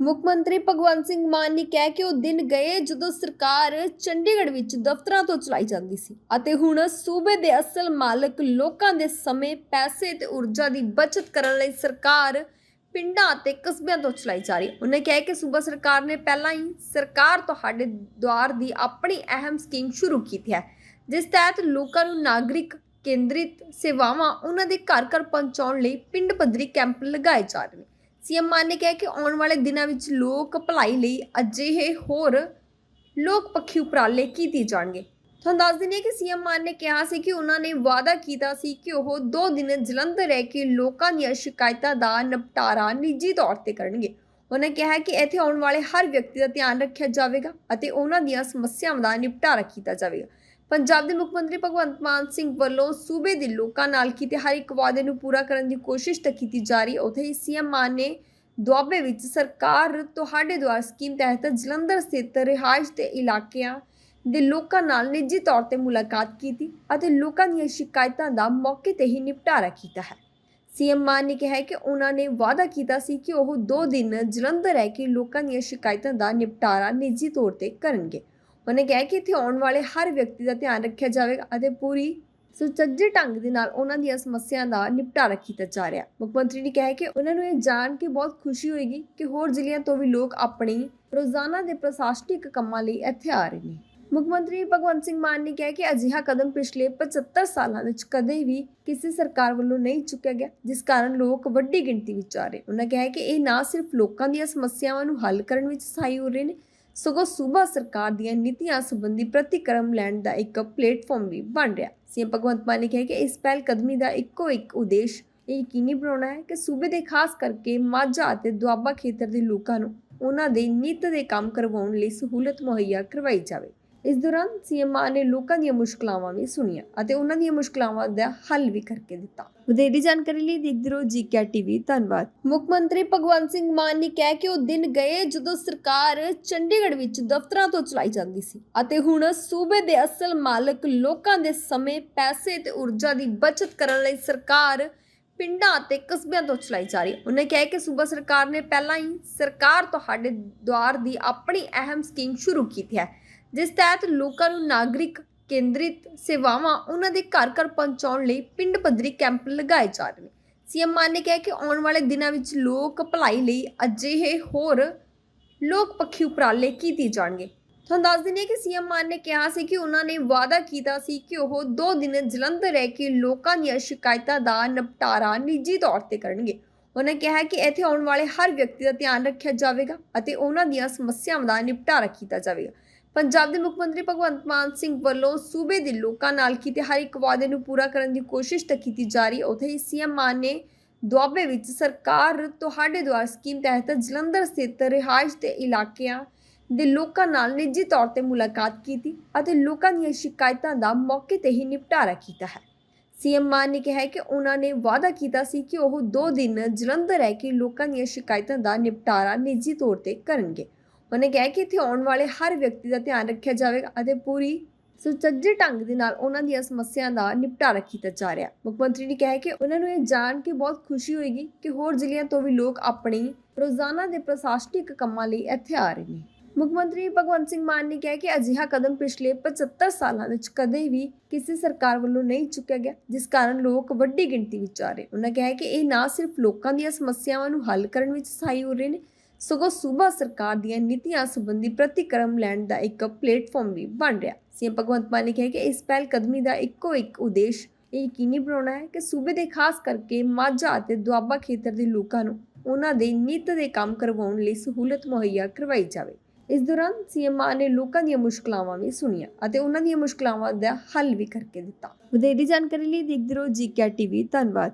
ਮੁੱਖ ਮੰਤਰੀ ਭਗਵੰਤ ਸਿੰਘ ਮਾਨ ਨੇ ਕਿਹਾ ਕਿ ਉਹ ਦਿਨ ਗਏ ਜਦੋਂ ਸਰਕਾਰ ਚੰਡੀਗੜ੍ਹ ਵਿੱਚ ਦਫ਼ਤਰਾਂ ਤੋਂ ਚਲਾਈ ਜਾਂਦੀ ਸੀ ਅਤੇ ਹੁਣ ਸੂਬੇ ਦੇ ਅਸਲ ਮਾਲਕ ਲੋਕਾਂ ਦੇ ਸਮੇਂ, ਪੈਸੇ ਤੇ ਊਰਜਾ ਦੀ ਬਚਤ ਕਰਨ ਲਈ ਸਰਕਾਰ ਪਿੰਡਾਂ ਅਤੇ ਕਸਬਿਆਂ ਤੋਂ ਚਲਾਈ ਜਾ ਰਹੀ ਹੈ। ਉਹਨੇ ਕਿਹਾ ਕਿ ਸੂਬਾ ਸਰਕਾਰ ਨੇ ਪਹਿਲਾਂ ਹੀ ਸਰਕਾਰ ਤੁਹਾਡੇ ਦੁਆਰ ਦੀ ਆਪਣੀ ਅਹਿਮ ਸਕੀਮ ਸ਼ੁਰੂ ਕੀਤੀ ਹੈ, ਜਿਸ ਤਹਿਤ ਲੋਕਾਂ ਨੂੰ ਨਾਗਰਿਕ ਕੇਂਦਰਿਤ ਸੇਵਾਵਾਂ ਉਹਨਾਂ ਦੇ ਘਰ ਘਰ ਪਹੁੰਚਾਉਣ ਲਈ ਪਿੰਡ ਪੱਧਰੀ ਕੈਂਪ ਲਗਾਏ ਜਾ ਰਹੇ ਨੇ। ਸੀਐਮ ਮਾਨ ਨੇ ਕਿਹਾ ਕਿ ਆਉਣ ਵਾਲੇ ਦਿਨਾਂ ਵਿੱਚ ਲੋਕ ਭਲਾਈ ਲਈ ਅਜਿਹੇ ਹੋਰ ਲੋਕ ਪੱਖੀ ਉਪਰਾਲੇ ਕੀਤੇ ਜਾਣਗੇ। ਤੁਹਾਨੂੰ ਦੱਸ ਦਿੰਦੇ ਕਿ ਸੀਐਮ ਮਾਨ ਨੇ ਕਿਹਾ ਸੀ ਕਿ ਉਹਨਾਂ ਨੇ ਵਾਅਦਾ ਕੀਤਾ ਸੀ ਕਿ ਉਹ ਦੋ ਦਿਨ ਜਲੰਧਰ ਰਹਿ ਕੇ ਲੋਕਾਂ ਦੀਆਂ ਸ਼ਿਕਾਇਤਾਂ ਦਾ ਨਿਪਟਾਰਾ ਨਿੱਜੀ ਤੌਰ ਤੇ ਕਰਨਗੇ। ਉਹਨਾਂ ਕਿਹਾ ਕਿ ਇੱਥੇ ਆਉਣ ਵਾਲੇ ਹਰ ਵਿਅਕਤੀ ਦਾ ਧਿਆਨ ਰੱਖਿਆ ਜਾਵੇਗਾ ਅਤੇ ਉਹਨਾਂ ਦੀਆਂ ਸਮੱਸਿਆਵਾਂ ਦਾ ਨਿਪਟਾਰਾ ਕੀਤਾ ਜਾਵੇਗਾ। ਪੰਜਾਬ ਦੇ ਮੁੱਖ ਮੰਤਰੀ ਭਗਵੰਤ ਮਾਨ ਸਿੰਘ ਵੱਲੋਂ ਸੂਬੇ ਦੇ ਲੋਕਾਂ ਨਾਲ ਕੀਤੇ ਹਰ ਇੱਕ ਵਾਅਦੇ ਨੂੰ ਪੂਰਾ ਕਰਨ ਦੀ ਕੋਸ਼ਿਸ਼ ਤਾਂ ਕੀਤੀ ਜਾ ਰਹੀ। ਹੈ ਉੱਥੇ ਹੀ ਸੀਐਮ ਮਾਨ ਨੇ ਦੁਆਬੇ ਵਿੱਚ ਸਰਕਾਰ ਤੁਹਾਡੇ ਦੁਆਰ ਸਕੀਮ ਤਹਿਤ ਜਲੰਧਰ ਸਥਿਤ ਰਿਹਾਇਸ਼ ਦੇ ਇਲਾਕਿਆਂ ਦੇ ਲੋਕਾਂ ਨਾਲ ਨਿੱਜੀ ਤੌਰ ਤੇ ਮੁਲਾਕਾਤ ਕੀਤੀ ਅਤੇ ਲੋਕਾਂ ਦੀਆਂ ਸ਼ਿਕਾਇਤਾਂ ਦਾ ਮੌਕੇ ਤੇ ਹੀ ਨਿਪਟਾਰਾ ਕੀਤਾ ਹੈ। ਸੀਐਮ ਮਾਨ ਨੇ ਕਿਹਾ ਕਿ ਉਹਨਾਂ ਨੇ ਵਾਅਦਾ ਕੀਤਾ ਸੀ ਕਿ ਉਹ 2 ਦਿਨ ਜਲੰਧਰ ਰਹਿ ਕੇ ਲੋਕਾਂ ਦੀਆਂ ਸ਼ਿਕਾਇਤਾਂ ਦਾ ਨਿਪਟਾਰਾ ਨਿੱਜੀ ਤੌਰ ਤੇ ਕਰਨਗੇ। ਉਹਨੇ ਕਿਹਾ ਕਿ ਇੱਥੇ ਆਉਣ ਵਾਲੇ ਹਰ ਵਿਅਕਤੀ ਦਾ ਧਿਆਨ ਰੱਖਿਆ ਜਾਵੇਗਾ ਅਤੇ ਪੂਰੀ ਸੁਚੱਜੇ ਢੰਗ ਦੇ ਨਾਲ ਉਹਨਾਂ ਦੀਆਂ ਸਮੱਸਿਆਵਾਂ ਦਾ ਨਿਪਟਾਰਾ ਕੀਤਾ ਜਾ ਰਿਹਾ। ਮੁੱਖ ਮੰਤਰੀ ਨੇ ਕਿਹਾ ਕਿ ਉਹਨਾਂ ਨੂੰ ਇਹ ਜਾਣ ਕੇ ਬਹੁਤ ਖੁਸ਼ੀ ਹੋਏਗੀ ਕਿ ਹੋਰ ਜ਼ਿਲ੍ਹਿਆਂ ਤੋਂ ਵੀ ਲੋਕ ਆਪਣੀ ਰੋਜ਼ਾਨਾ ਦੇ ਪ੍ਰਸ਼ਾਸਨਿਕ ਕੰਮਾਂ ਲਈ ਇੱਥੇ ਆ ਰਹੇ ਨੇ। ਮੁੱਖ ਮੰਤਰੀ ਭਗਵੰਤ ਸਿੰਘ ਮਾਨ ਨੇ ਕਿਹਾ ਕਿ ਅਜਿਹਾ ਕਦਮ ਪਿਛਲੇ 75 ਸਾਲਾਂ ਵਿੱਚ ਕਦੇ ਵੀ ਕਿਸੇ ਸਰਕਾਰ ਵੱਲੋਂ ਨਹੀਂ ਚੁੱਕਿਆ ਗਿਆ, ਜਿਸ ਕਾਰਨ ਲੋਕ ਵੱਡੀ ਗਿਣਤੀ ਵਿੱਚ ਆ ਰਹੇ। ਉਹਨਾਂ ਕਿਹਾ ਕਿ ਇਹ ਨਾ ਸਿਰਫ ਲੋਕਾਂ ਦੀਆਂ ਸਮੱਸਿਆਵਾਂ ਨੂੰ ਹੱਲ ਕਰਨ ਵਿੱਚ ਸਹਾਈ ਹੋ ਰਹੇ ਨੇ ਸਗੋਂ ਸੂਬਾ ਸਰਕਾਰ ਦੀਆਂ ਨੀਤੀਆਂ ਸੰਬੰਧੀ ਪ੍ਰਤੀਕਰਮ ਲੈਣ ਦਾ ਇੱਕ ਪਲੇਟਫਾਰਮ ਵੀ ਬਣ ਰਿਹਾ। ਸੀਐਮ ਭਗਵੰਤ ਮਾਨ ਨੇ ਕਿਹਾ ਕਿ ਇਸ ਪਹਿਲ ਕਦਮੀ ਦਾ ਇੱਕੋ ਇੱਕ ਉਦੇਸ਼ ਇਹ ਯਕੀਨੀ ਬਣਾਉਣਾ ਹੈ ਕਿ ਸੂਬੇ ਦੇ ਖਾਸ ਕਰਕੇ ਮਾਝਾ ਅਤੇ ਦੁਆਬਾ ਖੇਤਰ ਦੇ ਲੋਕਾਂ ਨੂੰ ਉਹਨਾਂ ਦੇ ਨਿੱਤ ਦੇ ਕੰਮ ਕਰਵਾਉਣ ਲਈ ਸਹੂਲਤ ਮੁਹੱਈਆ ਕਰਵਾਈ ਜਾਵੇ। ਇਸ ਦੌਰਾਨ ਸੀਐਮ ਮਾਨ ਨੇ ਲੋਕਾਂ ਦੀਆਂ ਮੁਸ਼ਕਲਾਵਾਂ ਵੀ ਸੁਣੀਆਂ ਅਤੇ ਉਹਨਾਂ ਦੀਆਂ ਮੁਸ਼ਕਲਾਵਾਂ ਦਾ ਹੱਲ ਵੀ ਕਰਕੇ ਦਿੱਤਾ। ਵਧੇਰੀ ਜਾਣਕਾਰੀ ਲਈ ਦੇਖਦੇ ਰਹੋ ਜੀਕੇ ਟੀਵੀ। ਧੰਨਵਾਦ। ਮੁੱਖ ਮੰਤਰੀ ਭਗਵੰਤ ਸਿੰਘ ਮਾਨ ਨੇ ਕਿਹਾ ਕਿ ਉਹ ਦਿਨ ਗਏ ਜਦੋਂ ਸਰਕਾਰ ਚੰਡੀਗੜ੍ਹ ਵਿੱਚ ਦਫ਼ਤਰਾਂ ਤੋਂ ਚਲਾਈ ਜਾਂਦੀ ਸੀ ਅਤੇ ਹੁਣ ਸੂਬੇ ਦੇ ਅਸਲ ਮਾਲਕ ਲੋਕਾਂ ਦੇ ਸਮੇਂ, ਪੈਸੇ ਤੇ ਊਰਜਾ ਦੀ ਬਚਤ ਕਰਨ ਲਈ ਸਰਕਾਰ ਪਿੰਡਾਂ ਅਤੇ ਕਸਬਿਆਂ ਤੋਂ ਚਲਾਈ ਜਾ ਰਹੀ ਹੈ। ਉਹਨੇ ਕਿਹਾ ਕਿ ਸੂਬਾ ਸਰਕਾਰ ਨੇ ਪਹਿਲਾਂ ਹੀ ਸਰਕਾਰ ਤੁਹਾਡੇ ਦੁਆਰ ਦੀ ਆਪਣੀ ਅਹਿਮ ਸਕੀਮ ਸ਼ੁਰੂ ਕੀਤੀ ਹੈ, ਜਿਸ ਤਹਿਤ ਲੋਕਾਂ ਨੂੰ ਨਾਗਰਿਕ ਕੇਂਦਰਿਤ ਸੇਵਾਵਾਂ ਉਹਨਾਂ ਦੇ ਘਰ ਘਰ ਪਹੁੰਚਾਉਣ ਲਈ ਪਿੰਡ ਪੱਧਰੀ ਕੈਂਪ ਲਗਾਏ ਜਾ ਰਹੇ ਨੇ। ਸੀਐਮ ਮਾਨ ਨੇ ਕਿਹਾ ਕਿ ਆਉਣ ਵਾਲੇ ਦਿਨਾਂ ਵਿੱਚ ਲੋਕ ਭਲਾਈ ਲਈ ਅਜਿਹੇ ਹੋਰ ਲੋਕ ਪੱਖੀ ਉਪਰਾਲੇ ਕੀਤੇ ਜਾਣਗੇ। ਤੁਹਾਨੂੰ ਦੱਸ ਦਿੰਦੇ ਕਿ ਸੀਐਮ ਮਾਨ ਨੇ ਕਿਹਾ ਸੀ ਕਿ ਉਹਨਾਂ ਨੇ ਵਾਅਦਾ ਕੀਤਾ ਸੀ ਕਿ ਉਹ ਦੋ ਦਿਨ ਜਲੰਧਰ ਰਹਿ ਕੇ ਲੋਕਾਂ ਦੀਆਂ ਸ਼ਿਕਾਇਤਾਂ ਦਾ ਨਿਪਟਾਰਾ ਨਿੱਜੀ ਤੌਰ ਤੇ ਕਰਨਗੇ। ਉਹਨਾਂ ਕਿਹਾ ਕਿ ਇੱਥੇ ਆਉਣ ਵਾਲੇ ਹਰ ਵਿਅਕਤੀ ਦਾ ਧਿਆਨ ਰੱਖਿਆ ਜਾਵੇਗਾ ਅਤੇ ਉਹਨਾਂ ਦੀਆਂ ਸਮੱਸਿਆਵਾਂ ਦਾ ਨਿਪਟਾਰਾ ਕੀਤਾ ਜਾਵੇਗਾ। ਪੰਜਾਬ ਦੇ ਮੁੱਖ ਮੰਤਰੀ ਭਗਵੰਤ ਮਾਨ ਸਿੰਘ ਵੱਲੋਂ ਸੂਬੇ ਦੇ ਲੋਕਾਂ ਨਾਲ ਕੀਤੇ ਹਰ ਇੱਕ ਵਾਅਦੇ ਨੂੰ ਪੂਰਾ ਕਰਨ ਦੀ ਕੋਸ਼ਿਸ਼ ਤਾਂ ਕੀਤੀ ਜਾ ਰਹੀ ਹੈ। ਉੱਥੇ ਹੀ ਸੀਐਮ ਮਾਨ ਨੇ ਦੁਆਬੇ ਵਿੱਚ ਸਰਕਾਰ ਤੁਹਾਡੇ ਦੁਆਰ ਸਕੀਮ ਤਹਿਤ ਜਲੰਧਰ ਸਥਿਤ ਰਿਹਾਇਸ਼ ਦੇ ਇਲਾਕਿਆਂ ਦੇ ਲੋਕਾਂ ਨਾਲ ਨਿੱਜੀ ਤੌਰ ਤੇ ਮੁਲਾਕਾਤ ਕੀਤੀ ਅਤੇ ਲੋਕਾਂ ਦੀਆਂ ਸ਼ਿਕਾਇਤਾਂ ਦਾ ਮੌਕੇ ਤੇ ਹੀ ਨਿਪਟਾਰਾ ਕੀਤਾ ਹੈ। ਸੀਐਮ ਮਾਨ ਨੇ ਕਿਹਾ ਕਿ ਉਹਨਾਂ ਨੇ ਵਾਅਦਾ ਕੀਤਾ ਸੀ ਕਿ ਉਹ 2 ਦਿਨ ਜਲੰਧਰ ਰਹਿ ਕੇ ਲੋਕਾਂ ਦੀਆਂ ਸ਼ਿਕਾਇਤਾਂ ਦਾ ਨਿਪਟਾਰਾ ਨਿੱਜੀ ਤੌਰ ਤੇ ਕਰਨਗੇ। ਉਹਨੇ ਕਿਹਾ ਕਿ ਇੱਥੇ ਆਉਣ ਵਾਲੇ ਹਰ ਵਿਅਕਤੀ ਦਾ ਧਿਆਨ ਰੱਖਿਆ ਜਾਵੇਗਾ ਅਤੇ ਪੂਰੀ ਸੁਚੱਜੇ ਢੰਗ ਦੇ ਨਾਲ ਉਹਨਾਂ ਦੀਆਂ ਸਮੱਸਿਆਵਾਂ ਦਾ ਨਿਪਟਾਰਾ ਕੀਤਾ ਜਾ ਰਿਹਾ ਮੁੱਖ ਮੰਤਰੀ ਨੇ ਕਿਹਾ ਕਿ ਉਹਨਾਂ ਨੂੰ ਇਹ ਜਾਣ ਕੇ ਬਹੁਤ ਖੁਸ਼ੀ ਹੋਏਗੀ ਕਿ ਹੋਰ ਜ਼ਿਲ੍ਹਿਆਂ ਤੋਂ ਵੀ ਲੋਕ ਆਪਣੀ ਰੋਜ਼ਾਨਾ ਦੇ ਪ੍ਰਸ਼ਾਸਨਿਕ ਕੰਮਾਂ ਲਈ ਇੱਥੇ ਆ ਰਹੇ ਨੇ। ਮੁੱਖ ਮੰਤਰੀ ਭਗਵੰਤ ਸਿੰਘ ਮਾਨ ਨੇ ਕਿਹਾ ਕਿ ਅਜਿਹਾ ਕਦਮ ਪਿਛਲੇ 75 ਸਾਲਾਂ ਵਿੱਚ ਕਦੇ ਵੀ ਕਿਸੇ ਸਰਕਾਰ ਵੱਲੋਂ ਨਹੀਂ ਚੁੱਕਿਆ ਗਿਆ, ਜਿਸ ਕਾਰਨ ਲੋਕ ਵੱਡੀ ਗਿਣਤੀ ਵਿੱਚ ਆ ਰਹੇ। ਉਹਨਾਂ ਕਿਹਾ ਕਿ ਇਹ ਨਾ ਸਿਰਫ ਲੋਕਾਂ ਦੀਆਂ ਸਮੱਸਿਆਵਾਂ ਨੂੰ ਹੱਲ ਕਰਨ ਵਿੱਚ ਸਹਾਈ ਹੋ ਰਹੇ ਨੇ, ਸਗੋਂ ਸੂਬਾ ਸਰਕਾਰ ਦੀਆਂ ਨੀਤੀਆਂ ਸੰਬੰਧੀ ਪ੍ਰਤੀਕਰਮ ਲੈਣ ਦਾ ਇੱਕ ਪਲੇਟਫਾਰਮ ਵੀ ਬਣ ਰਿਹਾ। ਸੀਐਮ ਭਗਵੰਤ ਮਾਨ ਨੇ ਕਿਹਾ ਕਿ ਇਸ ਪਹਿਲ ਕਦਮੀ ਦਾ ਇੱਕੋ ਇੱਕ ਉਦੇਸ਼ ਇਹ ਯਕੀਨੀ ਬਣਾਉਣਾ ਹੈ ਕਿ ਸੂਬੇ ਦੇ ਖਾਸ ਕਰਕੇ ਮਾਝਾ ਅਤੇ ਦੁਆਬਾ ਖੇਤਰ ਦੇ ਲੋਕਾਂ ਨੂੰ ਉਹਨਾਂ ਦੇ ਨਿੱਤ ਦੇ ਕੰਮ ਕਰਵਾਉਣ ਲਈ ਸਹੂਲਤ ਮੁਹੱਈਆ ਕਰਵਾਈ ਜਾਵੇ। ਇਸ ਦੌਰਾਨ ਸੀਐਮ ਮਾਨ ਨੇ ਲੋਕਾਂ ਦੀਆਂ ਮੁਸ਼ਕਲਾਵਾਂ ਵੀ ਸੁਣੀਆਂ ਅਤੇ ਉਹਨਾਂ ਦੀਆਂ ਮੁਸ਼ਕਲਾਵਾਂ ਦਾ ਹੱਲ ਵੀ ਕਰਕੇ ਦਿੱਤਾ। ਵਧੇਰੀ ਜਾਣਕਾਰੀ ਲਈ ਦੇਖਦੇ ਰਹੋ ਜੀਕੇ ਟੀਵੀ ਧੰਨਵਾਦ।